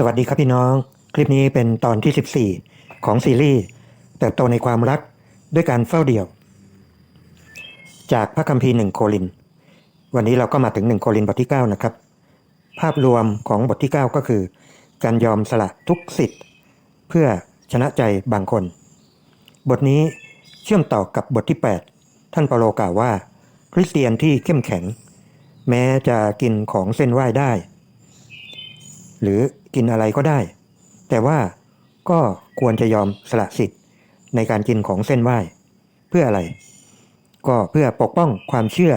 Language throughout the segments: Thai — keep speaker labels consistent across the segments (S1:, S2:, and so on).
S1: สวัสดีครับพี่น้อง คลิปนี้เป็นตอนที่ 14 ของซีรีส์เติบโตในความรักด้วยการเฝ้าเดี่ยว จากพระคัมภีร์หนึ่งโคริน วันนี้เราก็มาถึงหนึ่งโครินบทที่ 9 นะครับ ภาพรวมของบทที่ 9 ก็คือ การยอมสละทุกสิทธิ์ เพื่อชนะใจบางคน บทนี้เชื่อมต่อกับบทที่ 8 ท่านเปาโลกล่าวว่า คริสเตียนที่เข้มแข็ง แม้จะกินของเส้นไหว้ได้ หรือ กินอะไรก็ได้ แต่ว่าก็ควรจะยอมสละสิทธิ์ในการกินของเส้นไหว้ เพื่ออะไร ก็เพื่อปกป้องความเชื่อ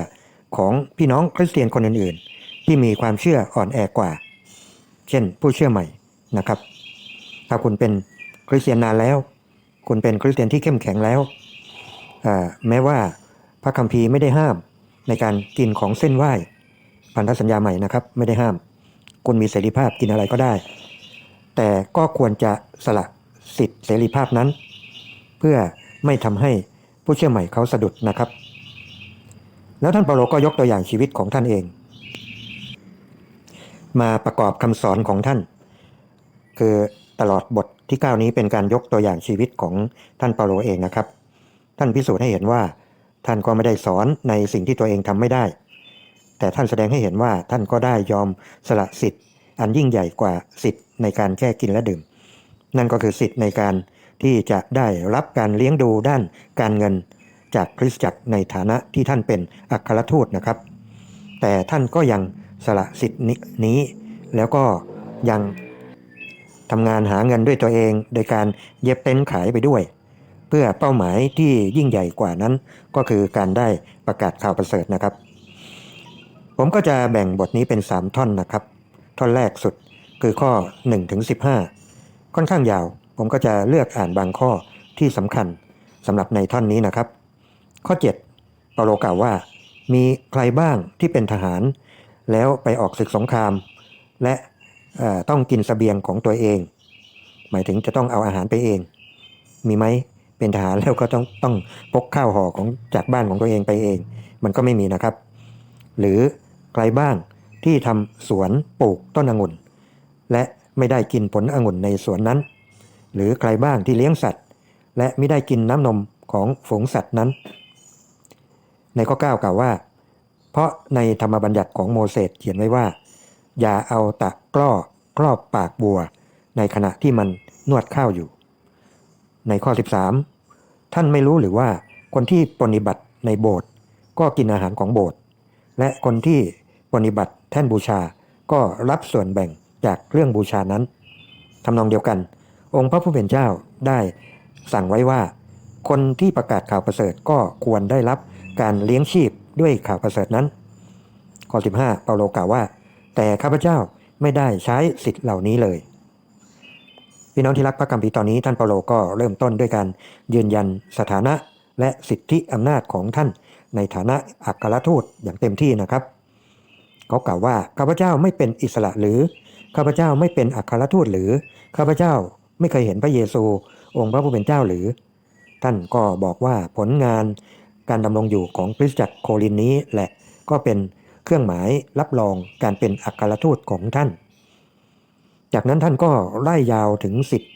S1: ของพี่น้องคริสเตียนคนอื่นๆ ที่มีความเชื่ออ่อนแอกว่า เช่น ผู้เชื่อใหม่นะครับ ถ้าคุณเป็นคริสเตียนนานแล้ว คุณเป็นคริสเตียนที่เข้มแข็งแล้ว แม้ว่าพระคัมภีร์ไม่ได้ห้ามในการกินของเส้นไหว้พันธสัญญาใหม่นะครับ ไม่ได้ห้าม คุณมีเสรีภาพกินอะไรก็ได้ แต่ก็ควรจะสละสิทธิเสรีภาพนั้น เพื่อไม่ทำให้ผู้เชื่อใหม่เขาสะดุดนะครับ แล้วท่านเปาโลก็ยกตัวอย่างชีวิตของท่านเอง มาประกอบคำสอนของท่าน คือตลอดบทที่ 9 นี้เป็นการยกตัวอย่างชีวิตของท่านเปาโลเองนะครับ ท่านพิสูจน์ให้เห็นว่าท่านก็ไม่ได้สอนในสิ่งที่ตัวเองทำไม่ได้ แต่ท่านแสดงให้เห็นว่าท่านก็ได้ยอมสละสิทธิ์ อันยิ่งใหญ่กว่าสิทธิ์ในการแค่กินและดื่ม นั่นก็คือสิทธิ์ในการที่จะได้รับการเลี้ยงดูด้านการเงินจากคริสตจักรในฐานะที่ท่านเป็นอัครทูตนะครับ แต่ท่านก็ยังสละสิทธิ์นี้ แล้วก็ยังทำงานหาเงินด้วยตัวเองโดยการเย็บเต็นท์ขายไปด้วย เพื่อเป้าหมายที่ยิ่งใหญ่กว่านั้น ก็คือการได้ประกาศข่าวประเสริฐนะครับ ผมก็จะแบ่งบทนี้เป็น 3 ท่อนนะครับ ท่อนแรกสุดคือข้อ1ถึง15 ค่อนข้างยาว ผมก็จะเลือกอ่านบางข้อที่สำคัญสำหรับในท่อนนี้นะครับ ข้อ 7 เปาโลกล่าวว่า มีใครบ้างที่เป็นทหาร แล้วไปออกศึกสงคราม และต้องกินสเสบียงของตัวเอง หมายถึงจะต้องเอาอาหารไปเอง มีไหมเป็นทหารแล้วก็ต้องต้องพกข้าวห่อของจากบ้านของตัวเองไปเอง มันก็ไม่มีนะครับ หรือ ใครบ้างที่ทำสวนปลูกต้นองุ่น และไม่ได้กินผลองุ่นในสวนนั้น หรือใครบ้างที่เลี้ยงสัตว์ และไม่ได้กินน้ำนมของฝูงสัตว์นั้น ในข้อ9กล่าวว่า เพราะในธรรมบัญญัติของโมเสสเขียนไว้ว่า อย่าเอาตะกร้อครอบปากบัว ในขณะที่มันนวดข้าวอยู่ ในข้อ 13 ท่านไม่รู้หรือว่าคนที่ปฏิบัติในโบสถ์ก็กินอาหารของโบสถ์และคนที่ ปฏิบัติแท่นบูชาก็รับส่วนแบ่งจากเรื่องบูชานั้นทำนองเดียวกัน องค์พระผู้เป็นเจ้าได้สั่งไว้ว่า คนที่ประกาศข่าวประเสริฐก็ควรได้รับการเลี้ยงชีพด้วยข่าวประเสริฐนั้นข้อ15 เปาโลกล่าวว่า แต่ข้าพเจ้าไม่ได้ใช้สิทธิ์เหล่านี้เลย พี่น้องที่รักพระคัมภีร์ตอนนี้ท่านเปาโลก็เริ่มต้นด้วยการยืนยันสถานะและสิทธิอำนาจของท่านในฐานะอัครทูตอย่างเต็มที่นะครับ เขากล่าวว่าข้าพเจ้าไม่เป็นอิสระหรือข้าพเจ้าไม่เป็นอัครทูตหรือข้าพเจ้าไม่เคยเห็นพระเยซู องค์พระผู้เป็นเจ้าหรือ ท่านก็บอกว่าผลงานการดำรงอยู่ของคริสตจักรโคลินนี้แหละก็เป็นเครื่องหมายรับรองการเป็นอัครทูตของท่าน จากนั้นท่านก็ไล่ยาวถึงสิทธิ์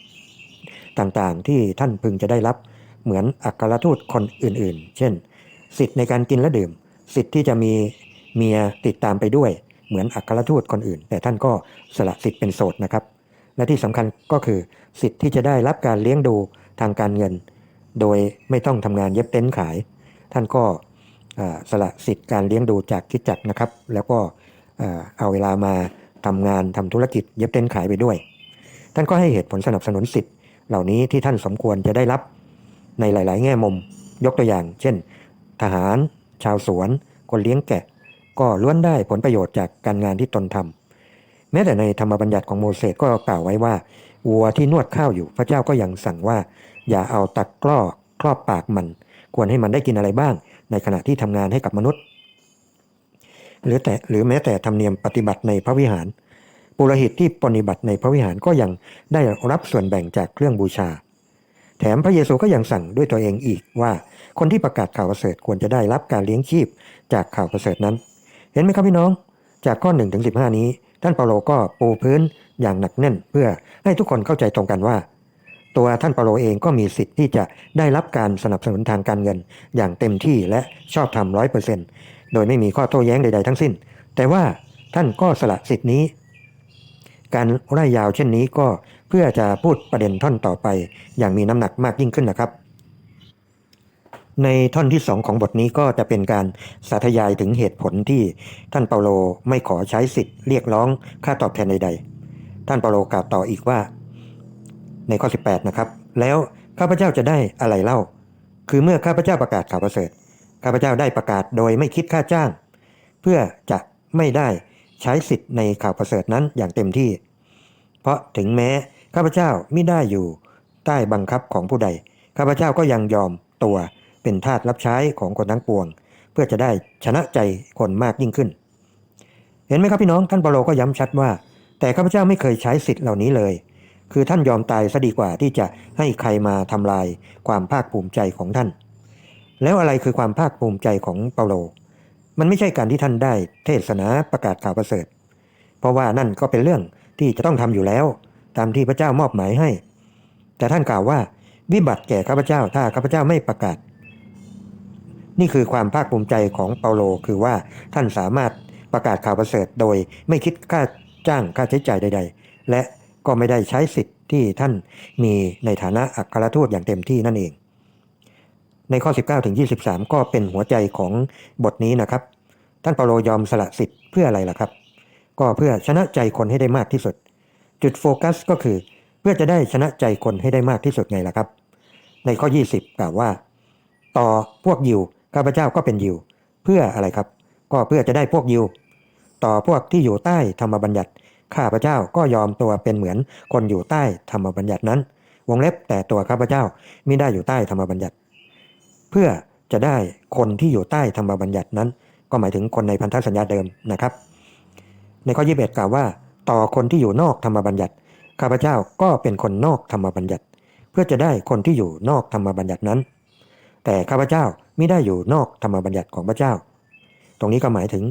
S1: ต่างๆที่ท่านพึงจะได้รับเหมือนอัครทูตคนอื่นๆ เช่น สิทธิ์ในการกินและดื่ม สิทธิ์ที่จะมี เมียติดตามไปด้วย เหมือนอัครทูตคนอื่น แต่ท่านก็สละสิทธิ์เป็นโสดนะครับ และที่สำคัญก็คือสิทธิ์ที่จะได้รับการเลี้ยงดูทางการเงิน โดยไม่ต้องทำงานเย็บเต็นท์ขาย ท่านก็สละสิทธิ์การเลี้ยงดูจากคิดจักนะครับ แล้วก็เอาเวลามาทำงานทำธุรกิจเย็บเต็นท์ขายไปด้วย ท่านก็ให้เหตุผลสนับสนุนสิทธิ์เหล่านี้ที่ท่านสมควรจะได้รับในหลาย ๆ แง่มุม ยกตัวอย่าง เช่น ทหาร ชาวสวน คนเลี้ยงแกะ ก็ล้วนได้ผลประโยชน์จากการงานที่ตนทำแม้แต่ในธรรมบัญญัติของโมเสสก็กล่าวไว้ว่าวัวที่นวดข้าวอยู่พระเจ้าก็ยังสั่งว่า อย่าเอาตะกร้อครอบปากมัน ควรให้มันได้กินอะไรบ้าง ในขณะที่ทำงานให้กับมนุษย์ หรือแต่หรือแม้แต่ธรรมเนียมปฏิบัติในพระวิหาร ปุโรหิตที่ปฏิบัติในพระวิหารก็ยังได้รับส่วนแบ่งจากเครื่องบูชา แถมพระเยซูก็ยังสั่งด้วยตัวเองอีกว่า คนที่ประกาศข่าวประเสริฐควรจะได้รับการเลี้ยงชีพจากข่าวประเสริฐนั้น เห็นไหมครับพี่น้อง จากข้อ1ถึง15 นี้ ท่านเปาโลก็ปูพื้นอย่างหนักแน่น เพื่อให้ทุกคนเข้าใจตรงกันว่า ตัวท่านเปาโลเองก็มีสิทธิ์ที่จะได้รับการสนับสนุนทางการเงิน อย่างเต็มที่และชอบธรรมร้อยเปอร์เซ็นต์โดยไม่มีข้อโต้แย้งใดๆทั้งสิ้น แต่ว่าท่านก็สละสิทธินี้ การไล่ยาวเช่นนี้ก็เพื่อจะพูดประเด็นท่อนต่อไป อย่างมีน้ำหนักมากยิ่งขึ้นนะครับ ในท่อนที่สองของบทนี้ก็จะเป็นการสาธยายถึงเหตุผลที่ท่านเปาโลไม่ขอใช้สิทธิ์เรียกร้องค่าตอบแทนใดๆ ท่านเปาโลกล่าวต่ออีกว่า ในข้อ 18 นะครับ แล้วข้าพเจ้าจะได้อะไรเล่า คือเมื่อข้าพเจ้าประกาศข่าวประเสริฐข้าพเจ้าได้ประกาศโดยไม่คิดค่าจ้าง เพื่อจะไม่ได้ใช้สิทธิ์ในข่าวประเสริฐนั้นอย่างเต็มที่ เพราะถึงแม้ข้าพเจ้าไม่ได้อยู่ใต้บังคับของผู้ใด ข้าพเจ้าก็ยังยอมตัว เป็นทาสรับใช้ของคนทั้งปวง เพื่อจะได้ชนะใจคนมากยิ่งขึ้น เห็นไหมครับพี่น้องท่านเปาโลก็ย้ำชัดว่า แต่ข้าพเจ้าไม่เคยใช้สิทธิ์เหล่านี้เลย คือท่านยอมตายซะดีกว่าที่จะให้ใครมาทำลายความภาคภูมิใจของท่าน แล้วอะไรคือความภาคภูมิใจของเปาโล มันไม่ใช่การที่ท่านได้เทศนาประกาศข่าวประเสริฐ เพราะว่านั่นก็เป็นเรื่องที่จะต้องทำอยู่แล้ว ตามที่พระเจ้ามอบหมายให้ แต่ท่านกล่าวว่าวิบัติแก่ข้าพเจ้าถ้าข้าพเจ้าไม่ประกาศ นี่คือความภาคภูมิใจของเปาโล คือว่าท่านสามารถประกาศข่าวประเสริฐโดยไม่คิดค่าจ้างค่าใช้จ่ายใด ๆ และก็ไม่ได้ใช้สิทธิ์ที่ท่านมีในฐานะอัครทูตอย่างเต็มที่นั่นเอง ในข้อ 19ถึง23 ก็เป็นหัวใจของบทนี้นะครับ ท่านเปาโลยอมสละสิทธิ์เพื่ออะไรล่ะครับ ก็เพื่อชนะใจคนให้ได้มากที่สุด จุดโฟกัสก็คือเพื่อจะได้ชนะใจคนให้ได้มากที่สุดไงล่ะครับ ในข้อ 20 กล่าวว่า ต่อพวกยิว ข้าพเจ้าก็เป็นยิว เพื่ออะไรครับ ก็เพื่อจะได้พวกยิว ต่อพวกที่อยู่ใต้ธรรมบัญญัติ ข้าพเจ้าก็ยอมตัวเป็นเหมือนคนอยู่ใต้ธรรมบัญญัตินั้น วงเล็บแต่ตัวข้าพเจ้าไม่ได้อยู่ใต้ธรรมบัญญัติ เพื่อจะได้คนที่อยู่ใต้ธรรมบัญญัตินั้น ก็หมายถึงคนในพันธสัญญาเดิมนะครับ ในข้อ21กล่าวว่า ต่อคนที่อยู่นอกธรรมบัญญัติ ข้าพเจ้าก็เป็นคนนอกธรรมบัญญัติ เพื่อจะได้คนที่อยู่นอกธรรมบัญญัตินั้น แต่ข้าพเจ้าไม่ได้อยู่นอกธรรมบัญญัติของพระเจ้า ตรงนี้ก็หมายถึง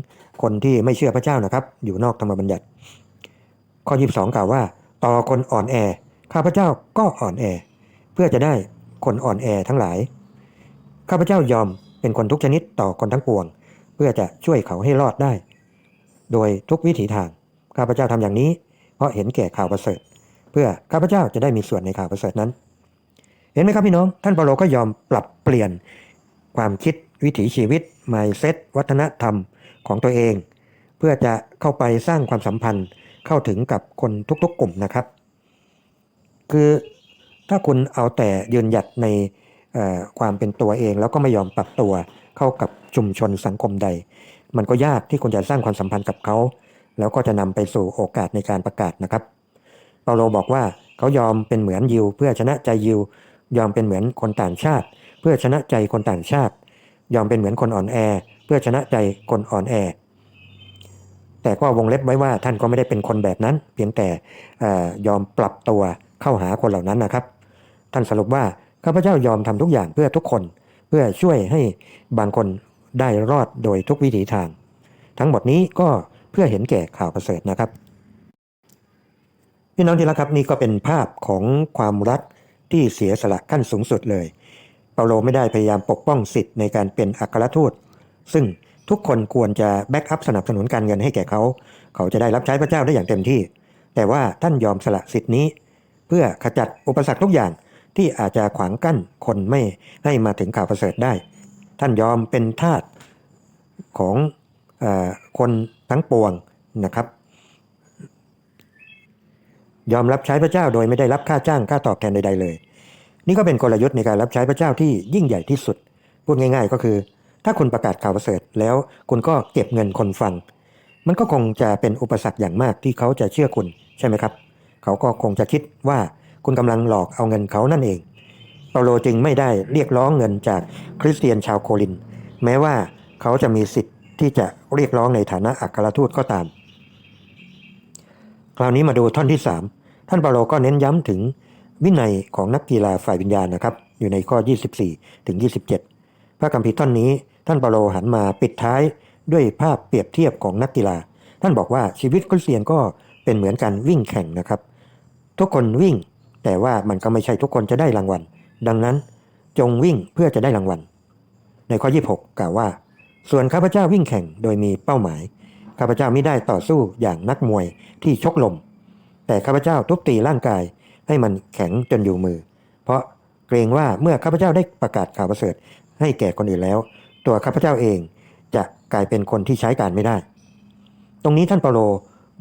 S1: คนที่ไม่เชื่อพระเจ้านะครับ อยู่นอกธรรมบัญญัติ ข้อ 22 กล่าวว่า ต่อคนอ่อนแอ ข้าพเจ้าก็อ่อนแอ เพื่อจะได้คนอ่อนแอทั้งหลาย ข้าพเจ้ายอมเป็นคนทุกชนิดต่อคนทั้งปวง เพื่อจะช่วยเขาให้รอดได้ โดยทุกวิถีทาง ข้าพเจ้าทำอย่างนี้ เพราะเห็นแก่ข่าวประเสริฐ เพื่อข้าพเจ้าจะได้มีส่วนในข่าวประเสริฐนั้น เห็นไหมครับพี่น้อง ท่านเปาโลก็ยอมปรับเปลี่ยนความคิดวิถีชีวิต mindset วัฒนธรรมของตัวเอง เพื่อจะเข้าไปสร้างความสัมพันธ์เข้าถึงกับคนทุกๆกลุ่มนะครับ คือถ้าคุณเอาแต่ยืนหยัดในความเป็นตัวเอง แล้วก็ไม่ยอมปรับตัวเข้ากับชุมชนสังคมใด มันก็ยากที่คุณจะสร้างความสัมพันธ์กับเขา แล้วก็จะนำไปสู่โอกาสในการประกาศนะครับเปาโลบอกว่าเขายอมเป็นเหมือนยิวเพื่อชนะใจยิว ยอมเป็นเหมือนคนต่างชาติ เพื่อชนะใจคนต่างชาติ ยอมเป็นเหมือนคนอ่อนแอ เพื่อชนะใจคนอ่อนแอ แต่ก็วงเล็บไว้ว่าท่านก็ไม่ได้เป็นคนแบบนั้น เพียงแต่ยอมปรับตัวเข้าหาคนเหล่านั้นนะครับ ท่านสรุปว่าข้าพเจ้ายอมทำทุกอย่างเพื่อทุกคน เพื่อช่วยให้บางคนได้รอดโดยทุกวิถีทาง ทั้งหมดนี้ก็เพื่อเห็นแก่ข่าวประเสริฐนะครับพี่น้องที่รักครับนี่ก็เป็นภาพของความรัก ที่เสียสละขั้นสูงสุดเลย เปาโลไม่ได้พยายามปกป้องสิทธิ์ในการเป็นอัครทูต ซึ่งทุกคนควรจะแบ็กอัพสนับสนุนการเงินให้แก่เขา เขาจะได้รับใช้พระเจ้าได้อย่างเต็มที่ แต่ว่าท่านยอมสละสิทธินี้ เพื่อขจัดอุปสรรคทุกอย่างที่อาจจะขวางกั้นคนไม่ให้มาถึงข่าวประเสริฐได้ ท่านยอมเป็นทาสของอคนทั้งปวงนะครับ ยอมรับใช้พระเจ้าโดยไม่ได้รับค่าจ้างค่าตอบแทนใดๆเลย นี่ก็เป็นกลยุทธ์ในการรับใช้พระเจ้าที่ยิ่งใหญ่ที่สุด พูดง่าย ๆ ก็คือ ถ้าคุณประกาศข่าวประเสริฐแล้วคุณก็เก็บเงินคนฟัง มันก็คงจะเป็นอุปสรรคอย่างมากที่เขาจะเชื่อคุณใช่ไหมครับ เขาก็คงจะคิดว่าคุณกำลังหลอกเอาเงินเขานั่นเองเปาโลจึงไม่ได้เรียกร้องเงินจากคริสเตียนชาวโคลิน แม้ว่าเขาจะมีสิทธิ์ที่จะเรียกร้องในฐานะอัครทูตก็ตาม คราวนี้มาดูท่อนที่ 3 ท่านเปาโลก็เน้นย้ำถึงวินัยของนักกีฬาฝ่ายวิญญาณนะครับ อยู่ในข้อ 24 ถึง 27 พระคัมภีร์ท่อนนี้ ท่านเปาโลหันมาปิดท้ายด้วยภาพเปรียบเทียบของนักกีฬา ท่านบอกว่าชีวิตคริสเตียนก็เป็นเหมือนการวิ่งแข่งนะครับ ทุกคนวิ่ง แต่ว่ามันก็ไม่ใช่ทุกคนจะได้รางวัล ดังนั้นจงวิ่งเพื่อจะได้รางวัล ในข้อ 26 กล่าวว่า ส่วนข้าพเจ้าวิ่งแข่งโดยมีเป้าหมาย ข้าพเจ้าไม่ได้ต่อสู้อย่างนักมวยที่ชกลม แต่ข้าพเจ้าทุบตีร่างกายให้มันแข็งจนอยู่มือ เพราะเกรงว่าเมื่อข้าพเจ้าได้ประกาศข่าวประเสริฐ ให้แก่คนอื่นแล้ว ตัวข้าพเจ้าเองจะกลายเป็นคนที่ใช้การไม่ได้ ตรงนี้ท่านเปาโล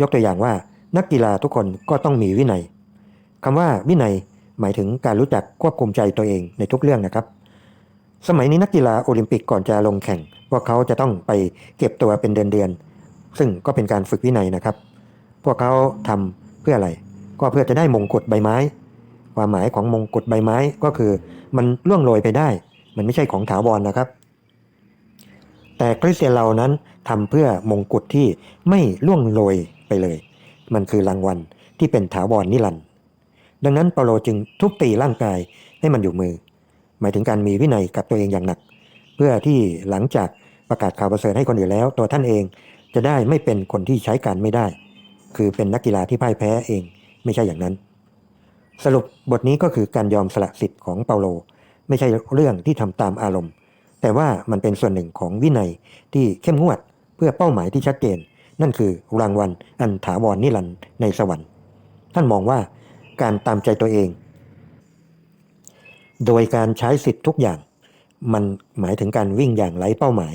S1: ยกตัวอย่างว่านักกีฬาทุกคนก็ต้องมีวินัยคำว่าวินัยหมายถึงการรู้จักควบคุมใจตัวเองในทุกเรื่องนะครับ สมัยนี้นักกีฬาโอลิมปิกก่อนจะลงแข่งพวกเขาจะต้องไปเก็บตัวเป็นเดือนๆ ซึ่งก็เป็นการฝึกวินัยนะครับ พวกเขาทำเพื่ออะไร ก็เพื่อจะได้มงกุฎใบไม้ ความหมายของมงกุฎใบไม้ก็คือ มันล่วงโรยไปได้ มันไม่ใช่ของถาวรนะครับ แต่คริสเตียนเรานั้นทำเพื่อมงกุฎที่ไม่ล่วงโรยไปเลย มันคือรางวัลที่เป็นถาวรนิรันดร์ดังนั้นเปาโลจึงทุบตีร่างกายให้มันอยู่มือ หมายถึงการมีวินัยกับตัวเองอย่างหนัก เพื่อที่หลังจากประกาศข่าวประเสริฐให้คนอื่นแล้ว ตัวท่านเอง จะได้ไม่เป็นคนที่ใช้การไม่ได้ คือเป็นนักกีฬาที่พ่ายแพ้เองไม่ใช่อย่างนั้น สรุปบทนี้ก็คือการยอมสละสิทธิ์ของเปาโล ไม่ใช่เรื่องที่ทำตามอารมณ์ แต่ว่ามันเป็นส่วนหนึ่งของวินัยที่เข้มงวดเพื่อเป้าหมายที่ชัดเจน นั่นคือรางวัลอันถาวรนิรันดร์ในสวรรค์ ท่านมองว่าการตามใจตัวเอง โดยการใช้สิทธิ์ทุกอย่าง มันหมายถึงการวิ่งอย่างไร้เป้าหมาย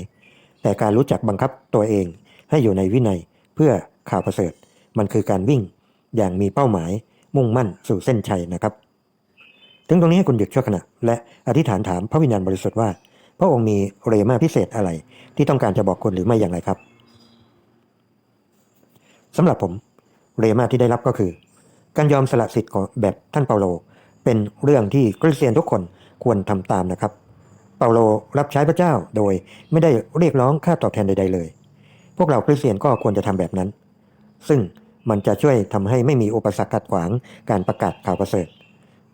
S1: แต่การรู้จักบังคับตัวเอง ให้อยู่ในวินัยเพื่อข่าวประเสริฐ มันคือการวิ่งอย่างมีเป้าหมายมุ่งมั่นสู่เส้นชัยนะครับ ถึงตรงนี้ให้คุณหยุดชั่วขณะ และอธิษฐานถามพระวิญญาณบริสุทธิ์ว่า พระองค์มีเรมาพิเศษอะไร ที่ต้องการจะบอกคนหรือไม่อย่างไรครับสำหรับผมเรมาที่ได้รับก็คือ การยอมสละสิทธิ์ของแบบท่านเปาโล เป็นเรื่องที่คริสเตียนทุกคนควรทำตามนะครับ เปาโลรับใช้พระเจ้าโดยไม่ได้เรียกร้องค่าตอบแทนใด ๆ เลย พวกเราคริสเตียนก็ควรจะทำแบบนั้น ซึ่งมันจะช่วยทำให้ไม่มีอุปสรรคขัดขวางการประกาศข่าวประเสริฐ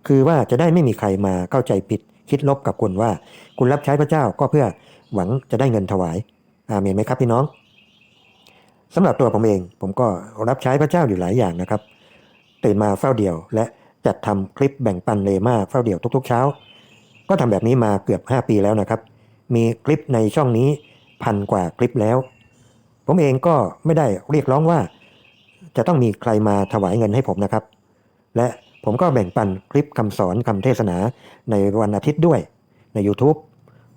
S1: คือว่าจะได้ไม่มีใครมาเข้าใจผิดคิดลบกับคุณว่า คุณรับใช้พระเจ้าก็เพื่อหวังจะได้เงินถวาย อาเมนไหมครับพี่น้องสำหรับตัวผมเอง ผมก็รับใช้พระเจ้าอยู่หลายอย่างนะครับ ตื่นมาเฝ้าเดี่ยวและจัดทำคลิปแบ่งปันเลมาเฝ้าเดี่ยวทุกๆเช้า ก็ทำแบบนี้มาเกือบ 5 ปีแล้วนะครับ มีคลิปในช่องนี้พันกว่าคลิปแล้ว ผมเองก็ไม่ได้เรียกร้องว่า จะต้องมีใครมาถวายเงินให้ผมนะครับ และผมก็แบ่งปันคลิปคำสอนคำเทศนาในวันอาทิตย์ด้วย ใน YouTube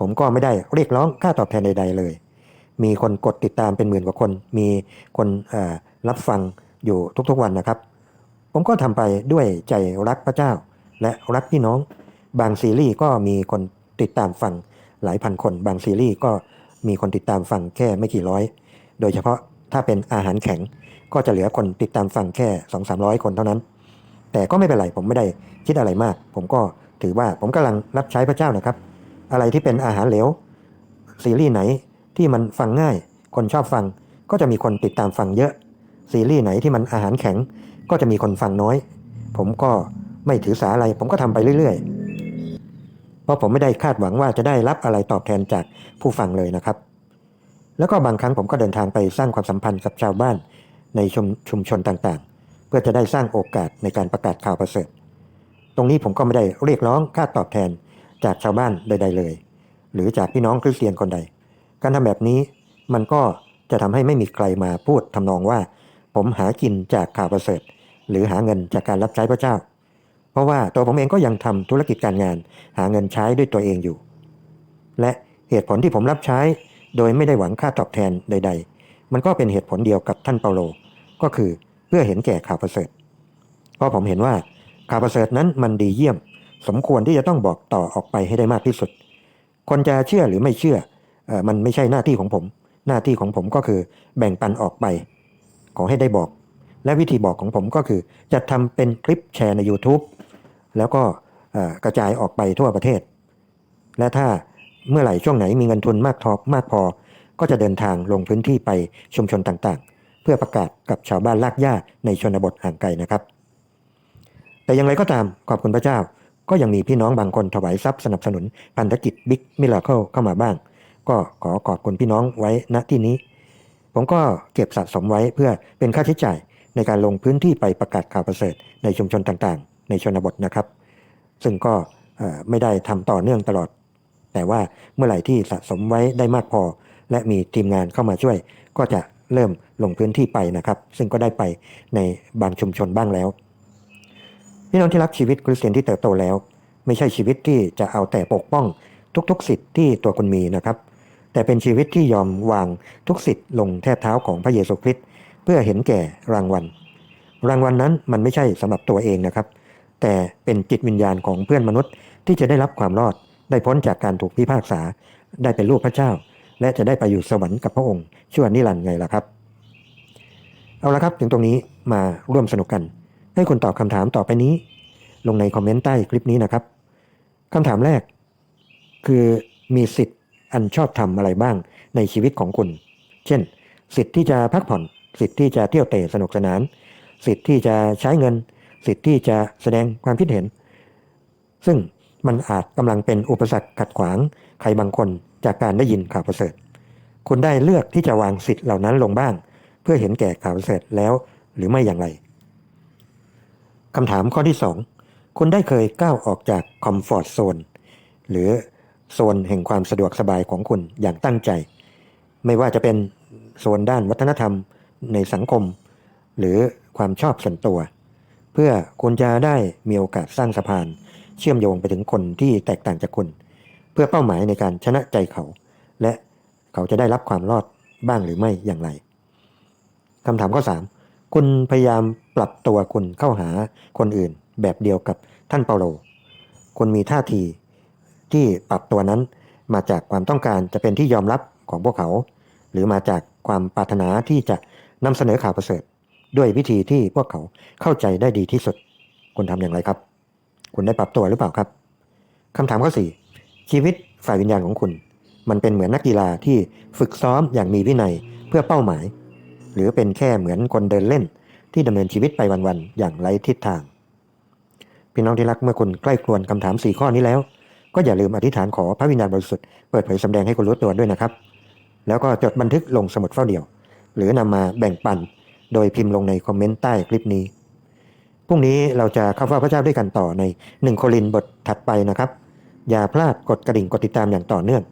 S1: ผมก็ไม่ได้เรียกร้องค่าตอบแทนใด ๆ เลย มีคนกดติดตามเป็นหมื่นกว่าคน มีคนรับฟังอยู่ทุกๆวันนะครับ ผมก็ทำไปด้วยใจรักพระเจ้า และรักพี่น้อง บางซีรีส์ก็มีคนติดตามฟังหลายพันคน บางซีรีส์ก็มีคนติดตามฟังแค่ไม่กี่ร้อย โดยเฉพาะถ้าเป็นอาหารแข็งก็จะเหลือคนติดตามฟังแค่2 3 0 0 คนเท่านั้น แต่ก็ไม่เป็นไรผมไม่ได้คิดอะไรมาก ผมก็ถือว่าผมกำลังรับใช้พระเจ้านะครับ อะไรที่เป็นอาหารเหลวซีรีส์ไหนที่มันฟังง่าย คนชอบฟังก็จะมีคนติดตามฟังเยอะ ซีรีส์ไหนที่มันอาหารแข็งก็จะมีคนฟังน้อย ผมก็ไม่ถือสาอะไร ผมก็ทำไปเรื่อยๆ เพราะผมไม่ได้คาดหวังว่าจะได้รับอะไรตอบแทนจากผู้ฟังเลยนะครับ แล้วก็บางครั้งผมก็เดินทางไปสร้างความสัมพันธ์กับชาวบ้านในชุมชุมชนต่างๆ เพื่อจะได้สร้างโอกาสในการประกาศข่าวประเสริฐ ตรงนี้ผมก็ไม่ได้เรียกร้องค่าตอบแทนจากชาวบ้านใด ๆ เลย หรือจากพี่น้องคริสเตียนคนใด การทำแบบนี้มันก็จะทำให้ไม่มีใครมาพูดทำนองว่า ผมหากินจากข่าวประเสริฐ หรือหาเงินจากการรับใช้พระเจ้า เพราะว่าตัวผมเองก็ยังทำธุรกิจการงาน หาเงินใช้ด้วยตัวเองอยู่ และเหตุผลที่ผมรับใช้ โดยไม่ได้หวังค่าตอบแทนใด ๆ มันก็เป็นเหตุผลเดียวกับท่านเปาโล ก็คือเพื่อเห็นแก่ข่าวประเสริฐเพราะผมเห็นว่าข่าวประเสริฐนั้นมันดีเยี่ยม สมควรที่จะต้องบอกต่อออกไปให้ได้มากที่สุด คนจะเชื่อหรือไม่เชื่ออมันไม่ใช่หน้าที่ของผม หน้าที่ของผมก็คือแบ่งปันออกไป ขอให้ได้บอก และวิธีบอกของผมก็คือจะทำเป็นคลิปแชร์ใน YouTube แล้วก็กระจายออกไปทั่วประเทศ และถ้า เมื่อไหร่ช่วงไหนมีเงินทุนมากทอมากพอ ก็จะเดินทางลงพื้นที่ไปชุมชนต่างๆ เพื่อประกาศกับชาวบ้านลากย่าในชนบทห่างไกลนะครับ แต่อย่างไรก็ตามขอบคุณพระเจ้า ก็ยังมีพี่น้องบางคนถวายทรัพย์สนับสนุนพันธกิจบิ๊กมิล a เคิลเข้ามาบ้าง ก็ขอขอบคุณพี่น้องไว้ณที่นี้ ผมก็เก็บสะสมไว้เพื่อเป็นค่าใช้จ่ายในการลงพื้นที่ไปประกาศข่าวประเสริฐในชุมชนต่างๆ ในชนบทนะครับ ซึ่งก็ไม่ได้ทำต่อเนื่องตลอด แต่ว่าเมื่อไหร่ที่สะสมไว้ได้มากพอ และมีทีมงานเข้ามาช่วย ก็จะเริ่มลงพื้นที่ไปนะครับ ซึ่งก็ได้ไปในบางชุมชนบ้างแล้วพี่น้องที่รักชีวิตคริสเตียนที่เติบโตแล้ว ไม่ใช่ชีวิตที่จะเอาแต่ปกป้องทุกๆ สิทธิ์ที่ตัวคุณมีนะครับ แต่เป็นชีวิตที่ยอมวางทุกสิทธิ์ลงแทบเท้าของพระเยซูคริสต์เพื่อเห็นแก่รางวัล รางวัลนั้นมันไม่ใช่สำหรับตัวเองนะครับ แต่เป็นจิตวิญญาณของเพื่อนมนุษย์ที่จะได้รับความรอด ได้พ้นจากการถูกพิพากษา ได้เป็นลูกพระเจ้า และจะได้ไปอยู่สวรรค์กับพระองค์ชั่วนิรันดร์ไงล่ะครับ เอาละครับถึงตรงนี้มาร่วมสนุกกัน ให้คุณตอบคำถามต่อไปนี้ ลงในคอมเมนต์ใต้คลิปนี้นะครับคำถามแรก คือมีสิทธิ์อันชอบทำอะไรบ้างในชีวิตของคุณ เช่น สิทธิ์ที่จะพักผ่อน สิทธิ์ที่จะเที่ยวเตะสนุกสนาน สิทธิ์ที่จะใช้เงิน สิทธิ์ที่จะแสดงความคิดเห็น ซึ่ง มันอาจกำลังเป็นอุปสรรคขัดขวางใครบางคนจากการได้ยินข่าวประเสริฐ คุณได้เลือกที่จะวางสิทธิ์เหล่านั้นลงบ้าง เพื่อเห็นแก่ข่าวประเสริฐแล้วหรือไม่อย่างไรคำถามข้อที่ 2 คุณได้เคยก้าวออกจากคอมฟอร์ทโซนหรือโซนแห่งความสะดวกสบายของคุณอย่างตั้งใจ ไม่ว่าจะเป็นโซนด้านวัฒนธรรมในสังคม หรือความชอบส่วนตัว เพื่อคุณจะได้มีโอกาสสร้างสะพาน เชื่อมโยงไปถึงคนที่แตกต่างจากคุณ เพื่อเป้าหมายในการชนะใจเขา และเขาจะได้รับความรอดบ้างหรือไม่อย่างไรคำถามข้อ 3 คุณพยายามปรับตัวคุณเข้าหาคนอื่นแบบเดียวกับท่านเปาโล คุณมีท่าทีที่ปรับตัวนั้นมาจากความต้องการจะเป็นที่ยอมรับของพวกเขา หรือมาจากความปรารถนาที่จะนำเสนอข่าวประเสริฐ ด้วยวิธีที่พวกเขาเข้าใจได้ดีที่สุด คุณทำอย่างไรครับ คุณได้ปรับตัวหรือเปล่าครับคำถามข้อ4ชีวิตฝ่ายวิญญาณของคุณ มันเป็นเหมือนนักกีฬาที่ฝึกซ้อมอย่างมีวินัยเพื่อเป้าหมาย หรือเป็นแค่เหมือนคนเดินเล่น ที่ดำเนินชีวิตไปวันๆอย่างไร้ทิศทาง พี่น้องที่รักเมื่อคุณใกล้ครวนคำถาม 4 ข้อนี้แล้ว ก็อย่าลืมอธิษฐานขอพระวิญญาณบริสุทธิ์เปิดเผยสำแดงให้คุณรู้ตัวด้วยนะครับ แล้วก็จดบันทึกลงสมุดเฝ้าเดี่ยว หรือนำมาแบ่งปัน โดยพิมพ์ลงในคอมเมนต์ใต้คลิปนี้ พรุ่งนี้เราจะเข้าเฝ้าพระเจ้าด้วยกันต่อใน1โครินบทถัดไปนะครับ อย่าพลาดกดกระดิ่งกดติดตามอย่างต่อเนื่อง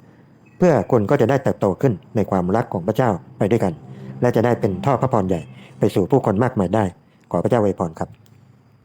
S1: เพื่อคุณก็จะได้เติบโตขึ้นในความรักของพระเจ้าไปด้วยกัน และจะได้เป็นท่อพระพรใหญ่ไปสู่ผู้คนมากมายได้ ขอพระเจ้าไวยพรครับ